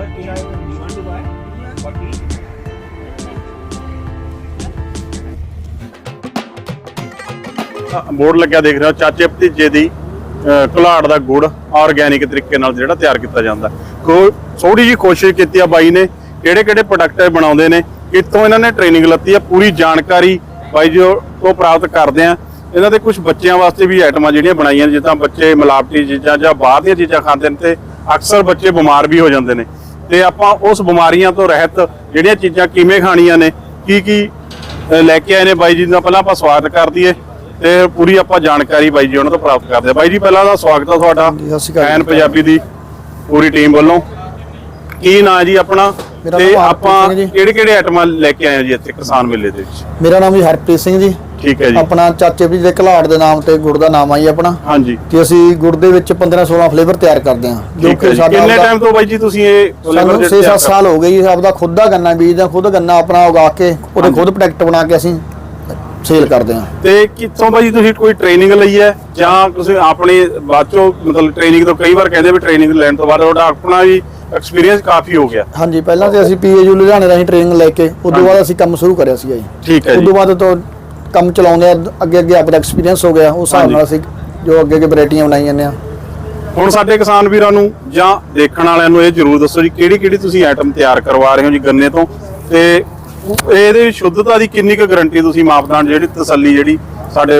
you want to buy? What tea? Board ਲੱਗਿਆ ਦੇਖ ਰਹੇ ਹੋ ਚਾਚੇ ਭਤੀਜੇ ਦੀ ਅਹ, ਘੁਲਾੜ ਦਾ ਗੁੜ ਆਰਗੈਨਿਕ ਤਰੀਕੇ ਨਾਲ ਜਿਹੜਾ ਤਿਆਰ ਕੀਤਾ ਜਾਂਦਾ ਕੋ ਥੋੜੀ ਜੀ ਕੋਸ਼ਿਸ਼ ਕੀਤੀ ਆ ਬਾਈ ਨੇ ਕਿਹੜੇ ਕਿਹੜੇ ਪ੍ਰੋਡਕਟ ਬਣਾਉਂਦੇ ਨੇ ਕਿੱਥੋਂ ਇਹਨਾਂ ਨੇ ਟ੍ਰੇਨਿੰਗ ਲੱਤੀ ਆ ਪੂਰੀ ਜਾਣਕਾਰੀ ਬਾਈ ਜੀ ਤੋਂ ਪ੍ਰਾਪਤ ਕਰਦੇ ਆ ਇਹਨਾਂ ਦੇ ਕੁਝ ਬੱਚਿਆਂ ਵਾਸਤੇ ਵੀ ਆਈਟਮਾਂ ਜਿਹੜੀਆਂ ਬਣਾਈਆਂ ਜਿੱਦਾਂ ਬੱਚੇ ਮਿਲਾਵਟੀ ਚੀਜ਼ਾਂ ਜਾਂ ਬਾਹਰ ਦੀਆਂ ਚੀਜ਼ਾਂ ਖਾਂਦੇ ਨੇ ਤੇ ਅਕਸਰ ਬੱਚੇ ਬਿਮਾਰ ਵੀ ਹੋ ਜਾਂਦੇ ਨੇ ਤੇ ਆਪਾਂ ਉਸ ਬਿਮਾਰੀਆਂ ਤੋਂ ਰਹਿਤ ਜਿਹੜੀਆਂ ਚੀਜ਼ਾਂ ਕਿਵੇਂ ਖਾਣੀਆਂ ਨੇ ਕੀ ਕੀ ਲੈ ਕੇ ਆਏ ਨੇ ਬਾਈ ਜੀ ਦਾ ਪਹਿਲਾਂ ਆਪਾਂ ਸਵਾਗਤ ਕਰ ਦਈਏ ਤੇ ਪੂਰੀ ਆਪਾਂ ਜਾਣਕਾਰੀ ਬਾਈ ਜੀ ਉਹਨਾਂ ਤੋਂ ਪ੍ਰਾਪਤ ਕਰਦੇ ਆ ਬਾਈ ਜੀ ਪਹਿਲਾਂ ਦਾ ਸਵਾਗਤ ਆ ਤੁਹਾਡਾ ਐਨ। ਪੰਜਾਬੀ ਦੀ ਪੂਰੀ ਟੀਮ ਵੱਲੋਂ। ਕੀ ਨਾਂ ਜੀ ਆਪਣਾ? ਤੇ ਆਪਾਂ। ਕਿਹੜੇ ਕਿਹੜੇ ਆਈਟਮਾਂ ਲੈ ਕੇ ਆਏ ਜੀ ਇੱਥੇ ਕਿਸਾਨ ਮੇਲੇ ਦੇ ਵਿੱਚ? ਮੇਰਾ ਨਾਮ ਜੀ ਹਰਪ੍ਰੀਤ ਸਿੰਘ ਜੀ। ਠੀਕ ਹੈ ਜੀ। ਆਪਣਾ ਚਾਚੇ ਵੀ ਦੇ ਘਲਾੜ ਦੇ ਨਾਮ ਤੇ ਗੁੜ ਦਾ ਨਾਮ ਆ ਜੀ ਆਪਣਾ। ਹਾਂਜੀ। ਤੇ ਅਸੀਂ ਗੁੜ ਦੇ ਵਿੱਚ 15 16 ਫਲੇਵਰ ਤਿਆਰ ਕਰਦੇ ਹਾਂ ਜੋ ਕਿ ਸਾਡਾ ਕਿੰਨੇ ਟਾਈਮ ਤੋਂ ਬਾਈ ਜੀ ਤੁਸੀਂ ਇਹ ਜਿਹੜੇ 6-7 ਤਿਆਰ ਸਾਲ ਹੋ ਗਏ ਜੀ ਆਪਦਾ ਖੁਦ ਦਾ ਗੰਨਾ ਬੀਜਦੇ ਖੁਦ ਗੰਨਾ ਆਪਣਾ ਉਗਾ ਕੇ ਉਹਦੇ। ਖੁਦ ਪ੍ਰੋਡਕਟ ਬਣਾ ਕੇ ਅਸੀਂ ਸੇਲ ਕਰਦੇ ਹਾਂ। ਤੇ ਕਿੱਥੋਂ ਬਾਈ ਤੁਸੀਂ ਕੋਈ ਟ੍ਰੇਨਿੰਗ ਲਈ ਹੈ? ਜਾਂ ਤੁਸੀਂ ਆਪਣੇ ਬਾਅਦ ਮਤਲਬ ਟ੍ਰੇਨਿੰਗ ਤੋਂ ਕਈ ਵਾਰ ਕਹਿੰਦੇ ਵੀ ਟ੍ਰੇਨਿੰਗ ਲੈਣ ਤੋਂ ਬਾਅਦ ਤੁਹਾਡਾ ਆਪਣਾ ਵੀ ਐਕਸਪੀਰੀਅੰਸ ਕਾਫੀ ਹੋ ਗਿਆ। ਹਾਂਜੀ ਪਹਿਲਾਂ ਤੇ ਅਸੀਂ ਪੀਏਯੂ ਲੁਧਿਆਣੇ ਰਾਹੀਂ ਟ੍ਰੇਨਿੰਗ ਲੈ ਕੇ ਉਸ ਤੋਂ ਬਾਅਦ ਅਸੀਂ ਕੰਮ ਸ਼ੁਰੂ ਕਰਿਆ ਸੀ ਜੀ। ਠੀਕ ਹੈ ਉਸ ਜੀ। ਤੋਂ ਬਾਅਦ ਤੋਂ ਕੰਮ ਚਲਾਉਂਦੇ ਆ ਅੱਗੇ ਅੱਗੇ ਆਪਦਾ ਐਕਸਪੀਰੀਅੰਸ ਹੋ ਗਿਆ ਉਸ ਹਿਸਾਬ। ਨਾਲ ਅਸੀਂ ਜੋ ਅੱਗੇ ਅੱਗੇ ਵੈਰਾਈਟੀਆਂ ਬਣਾਈ ਜਾਂਦੇ ਆ ਹੁਣ ਸਾਡੇ ਕਿਸਾਨ ਵੀਰਾਂ ਨੂੰ ਜਾਂ ਦੇਖਣ ਵਾਲਿਆਂ ਨੂੰ ਇਹ ਜਰੂਰ ਦੱਸੋ ਜੀ ਕਿਹੜੀ ਕਿਹੜੀ ਤੁਸੀਂ ਆਈਟਮ ਤਿਆਰ ਕਰਵਾ ਰਹੇ ਹੋ ਜੀ ਗੰਨੇ ਤੋਂ ਤੇ ਇਹਦੇ ਸ਼ੁੱਧਤਾ ਦੀ ਕਿੰਨੀ ਕੁ ਗਾਰੰਟੀ ਤੁਸੀਂ ਮਾਪਦੰਡ ਜਿਹੜੀ ਤਸੱਲੀ ਜਿਹੜੀ ਸਾਡੇ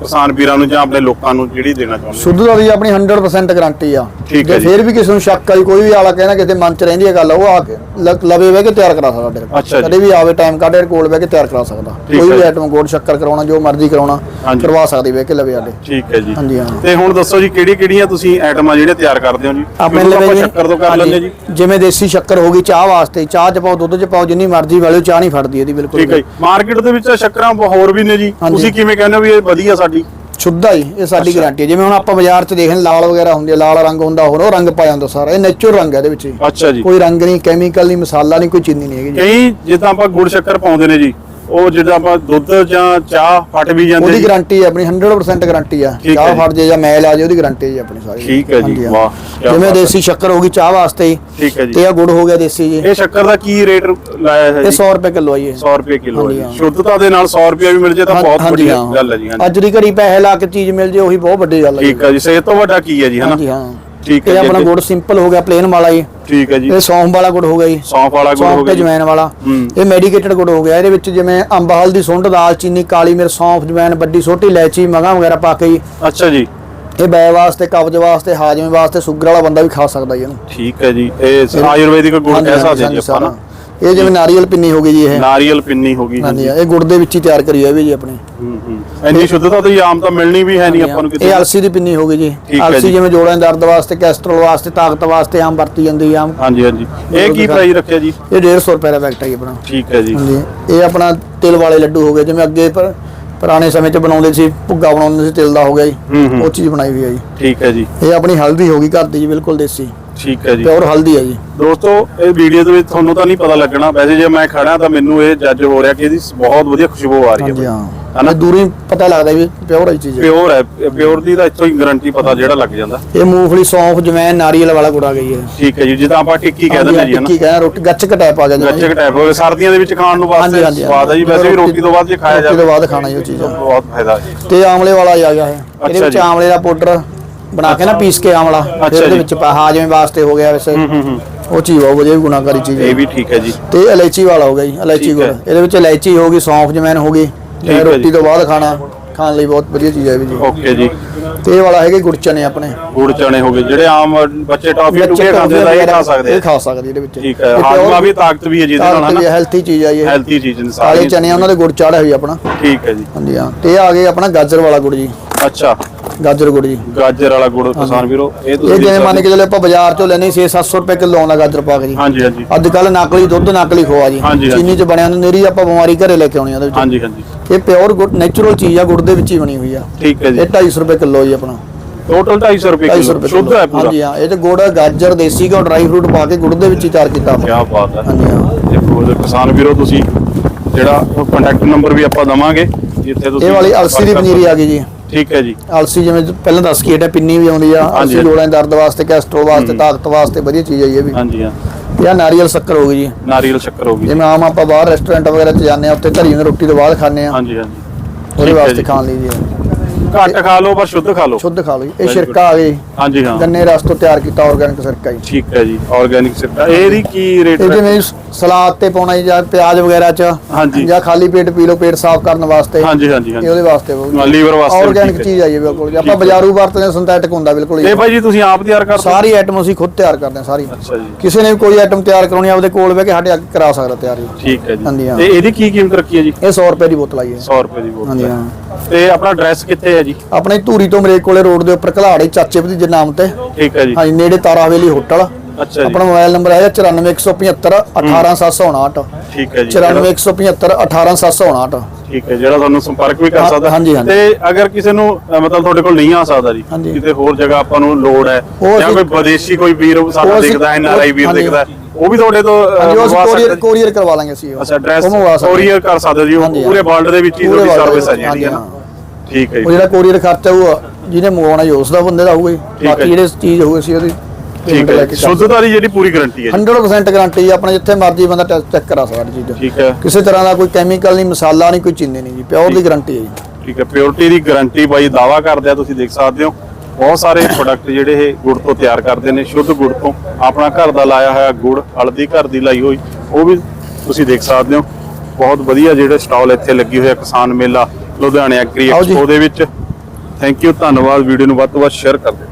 ਕਿਸਾਨ ਵੀਰਾਂ ਨੂੰ ਜਾਂ ਆਪਣੇ ਲੋਕਾਂ ਨੂੰ ਜਿਹੜੀ ਦੇਣਾ ਚਾਹੁੰਦੇ? ਸ਼ੁੱਧਤਾ ਦੀ ਆਪਣੀ 100% ਗਾਰੰਟੀ ਆ ਠੀਕ ਹੈ ਜੇ। ਫਿਰ ਵੀ ਕਿਸੇ ਨੂੰ ਸ਼ੱਕ ਆਈ ਕੋਈ ਵੀ ਆਲਾ ਕਹਿੰਦਾ ਕਿਸੇ ਮਨ 'ਚ ਰਹਿੰਦੀ ਹੈ ਗੱਲ ਉਹ ਆ ਕੇ ਲਵੇ ਬਹਿ ਕੇ ਤਿਆਰ ਕਰਾ ਸਕਦਾ ਸਾਡੇ ਕੋਲ। ਕਦੇ ਵੀ ਆਵੇ ਟਾਈਮ ਕੱਢ ਕੋਲ ਬਹਿ ਕੇ ਤਿਆਰ ਕਰਾ ਸਕਦਾ ਕੋਈ ਵੀ। ਆਈਟਮ ਗੋਲ ਸ਼ੱਕਰ ਕਰਾਉਣਾ ਜੋ ਮਰਜ਼ੀ ਕਰਾਉਣਾ। ਕਰਵਾ ਸਕਦੀ ਬਹਿ ਕੇ ਲਵੇ ਸਾਡੇ ਠੀਕ ਹੈ ਜੀ ਹਾਂਜੀ, ਹਾਂ। ਤੇ ਹੁਣ ਦੱਸੋ ਜੀ ਕਿਹੜੀ ਕਿਹੜੀਆਂ ਤੁਸੀਂ ਆਈਟਮਾਂ ਜਿਹੜੀਆਂ ਤਿਆਰ ਕਰਦੇ ਹੋ ਜੀ ਆਪਣੇ ਲਵੇ ਸ਼ੱਕਰ ਤੋਂ ਕਰ ਲੈਂਦੇ ਜੀ ਜਿਵੇਂ ਦੇਸੀ ਸ਼ੱਕਰ ਹੋ ਗਈ ਚਾਹ ਵਾਸਤੇ ਚਾਹ 'ਚ ਪਾਓ ਦੁੱਧ 'ਚ ਪਾਓ ਜਿੰਨੀ ਮਰਜ਼ੀ ਵਾਲਿਓ ਚਾਹ ਨਹੀਂ ਫੜਦੀ ਇਹਦੀ ਬਿਲਕੁਲ ਠੀਕ ਹੈ ਜੀ ਮਾਰਕੀਟ ਦੇ ਵਿੱਚ ਸ਼ੱਕਰਾਂ ਹੋਰ ਵੀ ਨੇ ਜੀ। ਤੁਸੀਂ ਕਿਵੇਂ ਕਹਿੰਦੇ ਹੋ ਵੀ ਇਹ ਵਧੀਆ ਸਾਡੀ? ਸ਼ੁੱਧਾ ਹੀ ਇਹ ਸਾਡੀ। ਗਾਰੰਟੀ ਹੈ ਜਿਵੇਂ ਹੁਣ ਆਪਾਂ ਬਾਜ਼ਾਰ 'ਚ ਦੇਖਣ ਲਾਲ ਵਗੈਰਾ ਹੁੰਦੀ ਹੈ ਲਾਲ ਰੰਗ ਹੁੰਦਾ ਹੋਰ ਉਹ ਰੰਗ ਪਾਇਆ ਹੁੰਦਾ ਸਾਰਾ। ਇਹ ਨੇਚਰਲ ਰੰਗ ਹੈ ਇਹਦੇ ਵਿੱਚ ਜੀ। ਅੱਛਾ ਜੀ। ਕੋਈ ਰੰਗ ਨਹੀਂ ਕੈਮੀਕਲ ਨਹੀਂ ਮਸਾਲਾ ਨਹੀਂ ਕੋਈ ਚੀਨੀ ਨਹੀਂ ਹੈਗੀ ਜੀ। ਕਈ ਜਿੱਦਾਂ ਆਪਾਂ ਗੁੜ ਸ਼ੱਕਰ ਪਾਉਂਦੇ ਨੇ ਜੀ ਉਹ ਜਿੱਦਾਂ ਆਪਾਂ ਦੁੱਧ ਜਾਂ ਚਾਹ ਫਟ ਵੀ ਜਾਂਦੇ ਉਹਦੀ ਗਾਰੰਟੀ ਹੈ ਆਪਣੀ 100% ਗਾਰੰਟੀ ਆ ਚਾਹ। ਫੜ ਜੇ ਜਾਂ ਮੈਲ ਆ ਜੇ ਉਹਦੀ ਗਾਰੰਟੀ ਹੈ ਆਪਣੀ ਸਾਰੀ ਠੀਕ ਹੈ ਜੀ। ਵਾਹ, ਜਿਵੇਂ। ਦੇਸੀ ਸ਼ੱਕਰ ਹੋ ਗਈ ਚਾਹ ਵਾਸਤੇ ਠੀਕ ਹੈ ਜੀ ਤੇ ਆ ਗੁੜ ਹੋ ਗਿਆ ਦੇਸੀ ਜੀ ਇਹ ਸ਼ੱਕਰ ਦਾ ਕੀ ਰੇਟ ਲਾਇਆ ਹੈ ਇਹ ਜੀ 100 ਰੁਪਏ ਕਿਲੋ ਆ ਜੀ ਇਹ। 100 ਰੁਪਏ ਕਿਲੋ ਹੈ। ਸ਼ੁੱਧਤਾ ਦੇ ਨਾਲ 100 ਰੁਪਏ ਵੀ ਮਿਲ ਜੇ ਤਾਂ ਬਹੁਤ ਵੱਡੀ। ਗੱਲ ਹੈ ਜੀ ਅੱਜ ਦੀ ਘੜੀ ਪੈਸੇ ਲਾ ਕੇ ਚੀਜ਼ ਮਿਲ ਜੇ ਉਹੀ ਬਹੁਤ ਵੱਡੀ ਗੱਲ ਹੈ ਠੀਕ ਹੈ ਜੀ ਸਿਹਤ ਤੋਂ ਵੱਡਾ ਕੀ ਹੈ ਜੀ ਹਨਾ ਠੀਕ ਹੈ ਇਹ ਆਪਣਾ। ਗੁੜ ਸਿੰਪਲ ਹੋ ਗਿਆ ਪਲੇਨ ਵਾਲਾ ਜੀ। ਠੀਕ ਹੈ ਜੀ। ਇਹ ਸੌਂਫ ਵਾਲਾ ਗੁੜ ਹੋ ਗਿਆ ਜੀ। ਸੌਂਫ ਵਾਲਾ ਗੁੜ ਹੋ ਗਿਆ ਜੀ। ਜਵੈਨ ਵਾਲਾ। ਇਹ ਮੈਡੀਕੇਟਡ ਗੁੜ ਹੋ ਗਿਆ। ਇਹਦੇ ਵਿੱਚ ਜਿਵੇਂ ਅੰਬ ਹਲਦੀ ਸੁੰਡ ਦਾਲ ਚੀਨੀ ਕਾਲੀ ਮਿਰਚ ਸੌਂਫ ਜਵੈਨ ਵੱਡੀ ਛੋਟੀ ਇਲਾਇਚੀ ਮਗਾ ਵਗੈਰਾ ਪਾ ਕੇ ਜੀ। ਅੱਛਾ ਜੀ। ਇਹ ਬੈ ਵਾਸਤੇ ਕਬਜ਼ ਵਾਸਤੇ ਹਾਜ਼ਮੇ ਵਾਸਤੇ ਸ਼ੂਗਰ ਵਾਲਾ ਬੰਦਾ ਵੀ ਖਾ ਸਕਦਾ ਜੀ ਇਹਨੂੰ। ਠੀਕ ਹੈ ਜੀ। ਇਹ ਆਯੁਰਵੈਦਿਕ ਗੁੜ ਕਹਿ ਸਕਦੇ ਜੀ ਆਪਾਂ ਨਾ। ਇਹ ਜਿਵੇਂ ਨਾਰੀਅਲ ਪਿੰਨੀ ਹੋ ਗਈ ਜੀ ਇਹ। ਨਾਰੀਅਲ ਪਿੰਨੀ ਹੋ ਗਈ ਹਾਂਜੀ ਇਹ ਗੁੜ ਦੇ ਵਿੱਚ ਹੀ ਤਿਆਰ ਕਰੀ ਹੋਈ ਹੈ ਜੀ ਆਪਣੀ। ਹੂੰ ਹੂੰ। ਇੰਨੀ ਸ਼ੁੱਧਤਾ ਤਾਂ ਆਮ ਤਾਂ ਮਿਲਣੀ ਵੀ ਹੈ ਨਹੀਂ ਆਪਾਂ ਨੂੰ ਇਹ ਕਿਤੇ ਅਲਸੀ ਦੀ ਪਿੰਨੀ ਹੋ ਗਈ ਜੀ। ਅਲਸੀ। ਜਿਵੇਂ ਜੋੜਾਂ ਦੇ ਦਰਦ ਵਾਸਤੇ ਕੈਸਟਰੋਲ ਵਾਸਤੇ ਤਾਕਤ ਵਾਸਤੇ ਆਮ ਵਰਤੀ ਜਾਂਦੀ ਆਮ। ਹਾਂਜੀ ਹਾਂਜੀ। ਇਹ ਕੀ ਪ੍ਰਾਈਸ ਰੱਖਿਆ ਜੀ? ਇਹ 150 ਰੁਪਏ ਦਾ ਪੈਕਟ ਹੈ ਜੀ ਆਪਣਾ। ਠੀਕ ਹੈ ਜੀ। ਹਾਂਜੀ। ਇਹ ਆਪਣਾ ਤਿਲ ਵਾਲੇ ਲੱਡੂ ਹੋ ਗਏ ਜਿਵੇਂ ਅੱਗੇ ਪਰ ਪੁਰਾਣੇ ਸਮੇਂ 'ਚ ਬਣਾਉਂਦੇ ਸੀ ਭੁੱਗਾ ਬਣਾਉਂਦੇ ਸੀ ਤਿਲ ਦਾ ਹੋ ਗਿਆ ਜੀ। ਉਹ ਚੀਜ਼ ਬਣਾਈ ਹੋਈ ਹੈ ਜੀ। ਠੀਕ ਹੈ ਜੀ। ਇਹ ਆਪਣੀ ਹਲਦੀ ਹੋ ਗਈ ਘਰ ਦੀ ਜੀ ਬਿਲਕੁਲ ਦੇਸੀ। ਠੀਕ ਹੈ ਜੀ। ਪਿਓਰ ਹਲਦੀ ਹੈ ਜੀ। ਦੋਸਤੋ ਇਹ ਵੀਡੀਓ ਦੇ ਵਿੱਚ ਤੁਹਾਨੂੰ ਤਾਂ ਨਹੀਂ ਪਤਾ ਲੱਗਣਾ। ਵੈਸੇ ਜੇ ਮੈਂ ਖੜਾ ਤਾਂ ਮੈਨੂੰ ਇਹ ਜੱਜ ਹੋ ਰਿਹਾ ਕਿ ਇਹਦੀ ਬਹੁਤ ਵਧੀਆ ਖੁਸ਼ਬੂ ਆ ਰਹੀ ਹੈ। ਹਾਂ। ਹਨਾ? ਇਹ ਦੂਰੀ ਪਤਾ ਲੱਗਦਾ ਵੀ ਪਿਓਰ ਹੈ ਚੀਜ਼। ਹੈ ਪਿਓਰ ਹੈ। ਪਿਓਰ ਦੀ ਤਾਂ ਇੱਥੋਂ ਹੀ ਗਾਰੰਟੀ ਪਤਾ ਜਿਹੜਾ ਲੱਗ ਜਾਂਦਾ। ਇਹ ਮੂੰਗਫਲੀ ਸੌਂਫ ਜਵੈਨ ਨਾਰੀਅਲ ਵਾਲਾ ਗੁੜ ਗਈ ਹੈ ਠੀਕ ਹੈ ਜੀ ਜਿੱਦਾਂ ਆਪਾਂ ਟਿੱਕੀ ਕਹਿ ਦਿੰਦੇ ਜੀ ਹਨਾ? ਟਿੱਕੀ ਕਹਿੰਦਾ ਰੋਟੀ ਗੱਚਕ ਟਾਈਪ ਆ ਜਿਵੇਂ ਗੱਚਕ ਟਾਈਪ ਹੋਵੇ ਸਰਦੀਆਂ ਦੇ ਵਿੱਚ ਖਾਣ ਨੂੰ ਵਾਸਤੇ ਸਵਾਦ ਹੈ ਜੀ। ਵੈਸੇ ਵੀ ਰੋਟੀ ਤੋਂ ਬਾਅਦ ਜੇ ਖਾਇਆ ਰੋਟੀ ਜਾਵੇ ਤੋਂ ਬਾਅਦ ਖਾਣਾ ਜੀ ਉਹ ਚੀਜ਼ ਬਹੁਤ ਫਾਇਦਾ ਹੈ ਤੇ ਆਮਲੇ ਵਾਲਾ ਹੀ ਆ ਗਿਆ ਇਹ। ਇਹਦੇ ਵਿੱਚ ਜੀ। ਆਮਲੇ ਦਾ ਪਾਊਡਰ ਬਣਾ ਕੇ ਨਾ ਪੀਸ ਕੇ ਆਮਲਾ ਫਿਰ ਇਹਦੇ ਜੀ। ਵਿੱਚ ਪਾ ਹਾਜ਼ਮੇ ਵਾਸਤੇ ਹੋ ਗਿਆ ਵੈਸੇ। ਹੂੰ ਹੂੰ ਹੂੰ। ਉਹ ਚੀਜ਼ ਬਹੁਤ ਵਧੀਆ ਗੁਣਾਕਾਰੀ ਚੀਜ਼ ਹੈ। ਇਹ ਵੀ ਠੀਕ ਹੈ ਜੀ। ਤੇ ਇਲਾਇਚੀ ਵਾਲਾ ਹੋ ਗਿਆ ਜੀ ਇਲਾਇਚੀ ਠੀਕ ਗੁੜ। ਹੈ। ਇਹਦੇ ਵਿੱਚ ਇਲਾਇਚੀ ਹੋ ਗਈ ਸੌਂਫ ਜਮੈਨ ਹੋ ਗਈ। ਠੀਕ ਹੈ ਇਹ ਰੋਟੀ ਜੀ। ਤੋਂ ਬਾਅਦ ਖਾਣਾ ਖਾਣ ਲਈ ਬਹੁਤ ਵਧੀਆ ਚੀਜ਼ ਹੈ ਇਹ ਵੀ ਜੀ। ਓਕੇ ਜੀ। ਤੇ ਇਹ ਵਾਲਾ ਹੈਗੇ ਗੁੜ ਚਨੇ ਆਪਣੇ। ਗੁੜ ਚਣੇ ਹੋ ਗਏ ਜਿਹੜੇ ਆਮ ਬੱਚੇ ਟੌਫੀ ਟੁਕੇ ਖਾਂਦੇ ਤਾਂ ਇਹ ਖਾ ਸਕਦੇ ਇਹ ਆ ਖਾ ਸਕਦੇ ਇਹਦੇ ਵਿੱਚ। ਠੀਕ ਹੈ ਹਾਜ਼ਮਾ ਵੀ ਤਾਕਤ ਵੀ ਹੈ ਜਿਹਦੇ ਨਾਲ ਹਨਾ? ਹੈਲਥੀ ਚੀਜ਼ ਆ ਜੀ ਇਹ। ਹੈਲਥੀ ਚੀਜ਼ ਨੇ ਕਾਲੇ ਸਾਰੀ ਚਨੇ ਉਹਨਾਂ ਦੇ ਗੁੜ ਚਾੜਿਆ ਹੋਈ ਆਪਣਾ। ਠੀਕ ਹੈ ਜੀ। ਹਾਂਜੀ ਹਾਂ। ਤੇ ਇਹ ਆ ਗਏ ਆਪਣਾ ਗਾਜਰ ਵਾਲਾ ਗੁੜ ਜੀ। ਅੱਛਾ। ਗਾਜਰ ਗੁੜ ਜੀ। ਗਾਜਰ ਵਾਲਾ ਗੁੜ ਕਿਸਾਨ ਵੀਰੋ ਇਹ ਇਹ ਤੁਸੀਂ ਜਿਵੇਂ ਮੰਨ ਕੇ ਚੱਲੇ ਆਪਾਂ ਬਾਜ਼ਾਰ ਚੋਂ ਲੈਣੇ 6-700 ਰੁਪਏ ਕਿਲੋ ਆਉਂਦਾ ਗਾਜਰ ਪਾਕ ਜੀ। ਹਾਂਜੀ ਹਾਂਜੀ। ਅੱਜ ਕੱਲ ਨਕਲੀ ਦੁੱਧ ਨਕਲੀ ਖੋਆ ਜੀ। ਚੀਨੀ ਚ ਬਣਿਆ ਹੁੰਦਾ ਨੇਰੀ ਆਪਾਂ ਬਿਮਾਰੀ ਘਰੇ ਲੈ ਕੇ ਆਉਣੀ ਉਹਦੇ ਵਿੱਚ। ਹਾਂਜੀ ਹਾਂਜੀ। ਇਹ ਪਿਓਰ ਗੁੜ ਨੇਚਰਲ ਚੀਜ਼ ਆ ਗੁੜ ਦੇ ਵਿੱਚ ਹੀ ਬਣੀ ਹੋਈ ਆ। ਠੀਕ ਹੈ ਜੀ। ਇਹ 250 ਰੁਪਏ ਕਿਲੋ ਜੀ ਆਪਣਾ। ਟੋਟਲ 250 ਰੁਪਏ 250 ਕਿਲੋ ਸ਼ੁੱਧ ਹੈ ਪੂਰਾ। ਹਾਂਜੀ ਹਾਂ। ਇਹ ਤੇ ਗੁੜ ਗਾਜਰ ਦੇਸੀ ਘਿਓ ਡਰਾਈ ਫਰੂਟ ਪਾ ਕੇ ਗੁੜ ਦੇ ਵਿੱਚ ਹੀ ਤਿਆਰ ਕੀਤਾ ਆਪਾਂ। ਕੀ ਬਾਤ ਹੈ। ਹਾਂਜੀ ਹਾਂ। ਇਹ ਪੂਰੇ ਕਿਸਾਨ ਵੀਰੋ ਤੁਸੀਂ ਜਿਹੜਾ ਕੰਟੈਕਟ ਨੰਬਰ ਵੀ ਆਪਾਂ ਦਵਾਂਗੇ ਜਿੱਥੇ ਤੁਸੀਂ ਇਹ ਵਾਲੀ ਅਲਸੀ ਦੀ ਪਨੀਰੀ ਆ ਗਈ ਜੀ। ਠੀਕ ਹੈ ਜੀ। ਅਲਸੀ ਜਿਵੇਂ ਪਹਿਲਾਂ ਦੱਸ ਕੀ ਇਹ ਪਿੰਨੀ ਵੀ ਆਉਂਦੀ ਆ ਅਲਸੀ ਦੇ ਦਰਦ ਵਾਸਤੇ ਕੈਸਟਰੋਲ ਵਾਸਤੇ ਤਾਕਤ ਵਾਸਤੇ ਵਧੀਆ ਚੀਜ਼ ਹੈ ਜੀ ਇਹ ਵੀ। ਹਾਂਜੀ ਹਾਂ। ਇਹ ਨਾਰੀਅਲ ਸ਼ੱਕਰ ਹੋ ਗਈ ਜੀ। ਨਾਰੀਅਲ ਸ਼ੱਕਰ ਹੋ ਗਈ ਜਿਵੇਂ ਆਮ ਆਪਾਂ ਬਾਹਰ ਰੈਸਟੋਰੈਂਟ ਵਗੈਰਾ 'ਚ ਜਾਂਦੇ ਆ ਉੱਥੇ ਹੁੰਦੀ ਰੋਟੀ ਤੋਂ ਬਾਅਦ ਖਾਂਦੇ ਆ ਹਾਂਜੀ ਹਾਂਜੀ। ਉਹਦੇ ਹੈ ਵਾਸਤੇ ਜੀ। ਖਾਣ ਲਈ ਜੀ ਘੱਟ ਖਾ ਲਓ ਪਰ ਸ਼ੁੱਧ ਖਾ ਲਓ। ਸ਼ੁੱਧ ਖਾ ਲਓ ਜੀ। ਇਹ ਸ਼ਿਰਕਾ ਆ ਗਈ ਹਾਂਜੀ ਹਾਂ। ਗੰਨੇ ਰਸ ਤੋਂ ਤਿਆਰ ਕੀਤਾ ਆਰਗੈਨਿਕ ਸਿਰਕਾ ਜੀ। ਠੀਕ ਹੈ ਜੀ ਆਰਗੈਨਿਕ ਸਿਰਕਾ। ਇਹਦੀ ਕੀ ਰੇਟ ਇਹ ਜਿਵੇਂ ਸਲਾਦ ਤੇ ਪਾਉਣਾ ਜੀ ਜਾਂ ਪਿਆਜ਼ ਵਗੈਰਾ 'ਚ ਹਾਂਜੀ। ਜਾਂ ਖਾਲੀ ਪੇਟ ਪੀ ਲਓ ਪੇਟ ਸਾਫ਼ ਕਰਨ ਵਾਸਤੇ। ਹਾਂਜੀ ਹਾਂਜੀ ਇਹ ਹਾਂਜੀ ਉਹਦੇ ਵਾਸਤੇ ਹਾਂ, liver ਵਾਸਤੇ ਵੀ ਆਰਗੈਨਿਕ ਠੀਕ ਹੈ। ਚੀਜ਼ ਆਈ ਹੈ ਬਿਲਕੁਲ ਜੀ। ਠੀਕ ਆਪਾਂ ਹੈ। ਬਾਜ਼ਾਰੂ ਵਰਤਦੇ ਸਿੰਥੈਟਿਕ ਹੁੰਦਾ ਬਿਲਕੁਲ ਇਹ ਜੀ ਭਾਈ ਜੀ ਤੁਸੀਂ ਆਪ ਤਿਆਰ ਕਰਦੇ ਹੋ? ਸਾਰੀ ਆਈਟਮ ਅਸੀਂ ਖੁਦ ਤਿਆਰ ਕਰਦੇ ਹਾਂ ਸਾਰੀ। ਅੱਛਾ ਜੀ। ਕਿਸੇ ਨੇ ਵੀ ਕੋਈ ਆਈਟਮ ਤਿਆਰ ਕਰਾਉਣੀ ਆ ਉਹਦੇ ਕੋਲ ਬਹਿ ਕੇ ਸਾਡੇ ਅੱਗੇ ਕਰਾ ਸਕਦਾ ਤਿਆਰ ਜੀ। ਠੀਕ ਹੈ ਜੀ। ਹਾਂਜੀ, ਹਾਂ। ਤੇ ਇਹਦੀ ਕੀ ਕੀਮਤ ਰੱਖੀ ਹੈ ਜੀ? ਇਹ 100 ਰੁਪਏ ਦੀ ਬੋਤਲ ਆਈ ਹੈ। 100 ਰੁਪਏ ਦੀ ਬੋਤਲ ਹਾਂਜੀ ਹੈ। ਹਾਂ। ਤੇ ਆਪਣਾ ਐਡਰੈਸ ਕਿੱਥੇ ਹੈ ਜੀ। ਆਪਣੇ ਧੂਰੀ ਤੋਂ ਮਰੇਕ ਕੋਲੇ ਰੋਡ ਦੇ ਉੱਪਰ ਘਲਾੜੇ ਚਾਚੇ ਭਤੀਜੇ ਨਾਮ ਤੇ। ਠੀਕ ਹੈ ਜੀ। ਹਾਂਜੀ ਨੇੜੇ ਤਾਰਾ ਹਵੇਲੀ ਹੋਟਲ। ਅੱਛਾ ਜੀ। ਆਪਣਾ ਮੋਬਾਈਲ ਨੰਬਰ ਹੈ। 94175 18759 ਠੀਕ ਹੈ ਜੀ। ਜਿਹੜਾ- 94175 18759 ਠੀਕ ਹੈ ਜਿਹੜਾ ਤੁਹਾਨੂੰ ਸੰਪਰਕ ਵੀ ਕਰ ਸਕਦਾ। ਹਾਂਜੀ, ਹਾਂਜੀ। ਤੇ ਅਗਰ ਕਿਸੇ ਨੂੰ ਅ, ਮਤਲਬ ਤੁਹਾਡੇ ਕੋਲ ਨਹੀਂ ਆ ਸਕਦਾ ਜੀ ਹਾਂਜੀ। ਕਿਤੇ ਹੋਰ ਜਗ੍ਹਾ ਆਪਾਂ ਨੂੰ ਲੋੜ ਹੈ ਉਹ ਜਾਂ ਅਸੀਂ- ਕੋਈ ਵਿਦੇਸ਼ੀ ਕੋਈ ਵੀਰ ਸਾਡਾ ਉਹ ਅਸੀਂ- ਦੇਖਦਾ ਹੈ ਆਈ ਵੀਰ ਹਾਂਜੀ। ਦੇਖਦਾ ਹੈ, ਉਹ ਵੀ ਤੁਹਾਡੇ ਤੋਂ ਅ, ਹਾਂਜੀ ਉਹ ਅਸੀਂ ਮੰਗਵਾ ਕੋਰੀਅਰ ਸਕਦਾ। ਕੋਰੀਅਰ ਕਰਵਾ ਲਾਂਗੇ ਅਸੀਂ ਉਹ। ਅੱਛਾ ਐਡਰੈਸ ਉਹ ਮੰਗਵਾ ਸਕਦੇ। ਕੋਰੀਅਰ ਕਰ ਸਕਦੇ ਹੋ ਜੀ ਉਹ ਹਾਂਜੀ, ਪੂਰੇ। ਵਰਲਡ ਦੇ ਵਿੱਚ ਹੀ ਪੂਰੇ ਤੁਹਾਡੀ world ਸਰਵਿਸ ਹੈ ਜਿਹੜੀ ਹੈ ਨਾ? ਹਾਂਜੀ, ਠੀਕ ਹੈ ਉਹ ਜੀ ਜਿਹੜਾ ਕੋਰੀਅਰ ਖਰਚਾ ਉਹ ਜਿਹਨੇ ਮੰਗਵਾਉਣਾ ਜੀ ਉਸ ਦਾ ਬੰਦੇ ਦਾ ਹੋਊਗਾ ਜੀ। ਹੈ ਬਾਕੀ ਜੀ। ਜਿਹੜੇ ਚੀਜ਼ ਹੋਊਗੀ ਸੀ ਉਹਦੀ ਠੀਕ payment ਹੈ ਲੈ ਜੀ। ਸ਼ੁੱਧਤਾ ਦੀ ਜਿਹੜੀ ਪੂਰੀ ਗਾਰੰਟੀ ਹੈ ਜੀ। 100% ਗਾਰੰਟੀ ਆਪਣਾ ਜਿੱਥੇ ਮਰਜ਼ੀ ਬੰਦਾ ਚੈੱਕ ਕਰਾ ਸਕਦਾ ਚੀਜ਼। ਠੀਕ ਹੈ। ਕਿਸੇ ਤਰ੍ਹਾਂ ਦਾ ਕੋਈ ਕੈਮੀਕਲ ਨਹੀਂ ਮਸਾਲਾ ਨਹੀਂ ਕੋਈ ਚੀਨੀ ਨਹੀਂ ਜੀ ਪਿਓਰ ਦੀ ਗਾਰੰਟੀ ਹੈ ਜੀ। ਠੀਕ ਹੈ ਪਿਓਰਿਟੀ ਦੀ ਗਾਰੰਟੀ ਬਾਈ ਦਾਵਾ ਕਰਦੇ ਆ ਤੁਸੀਂ ਦੇਖ ਸਕਦੇ ਹੋ। ਬਹੁਤ ਸਾਰੇ ਪ੍ਰੋਡਕਟ ਜਿਹੜੇ ਇਹ ਗੁੜ ਤੋਂ ਤਿਆਰ ਕਰਦੇ ਨੇ ਸ਼ੁੱਧ ਗੁੜ ਤੋਂ। ਆਪਣਾ ਘਰ ਦਾ ਲਾਇਆ ਹੋਇਆ ਗੁੜ ਹਲਦੀ ਘਰ ਦੀ ਲਾਈ ਹੋਈ ਉਹ ਵੀ ਤੁਸੀਂ ਦੇਖ ਸਕਦੇ ਹੋ। ਬਹੁਤ ਵਧੀਆ ਜਿਹੜੇ ਸਟਾਲ ਇੱਥੇ ਲੱਗੀ ਹੋਇਆ ਕਿਸਾਨ ਮੇਲਾ। ਲੁਧਿਆਣੇ ਐਗਰੀ। ਐਕਸਪੋ ਦੇ ਵਿੱਚ। ਥੈਂਕ ਯੂ ਧੰਨਵਾਦ। ਵੀਡੀਓ ਨੂੰ ਵੱਧ ਤੋਂ ਵੱਧ ਸ਼ੇਅਰ ਕਰ ਦਿਓ।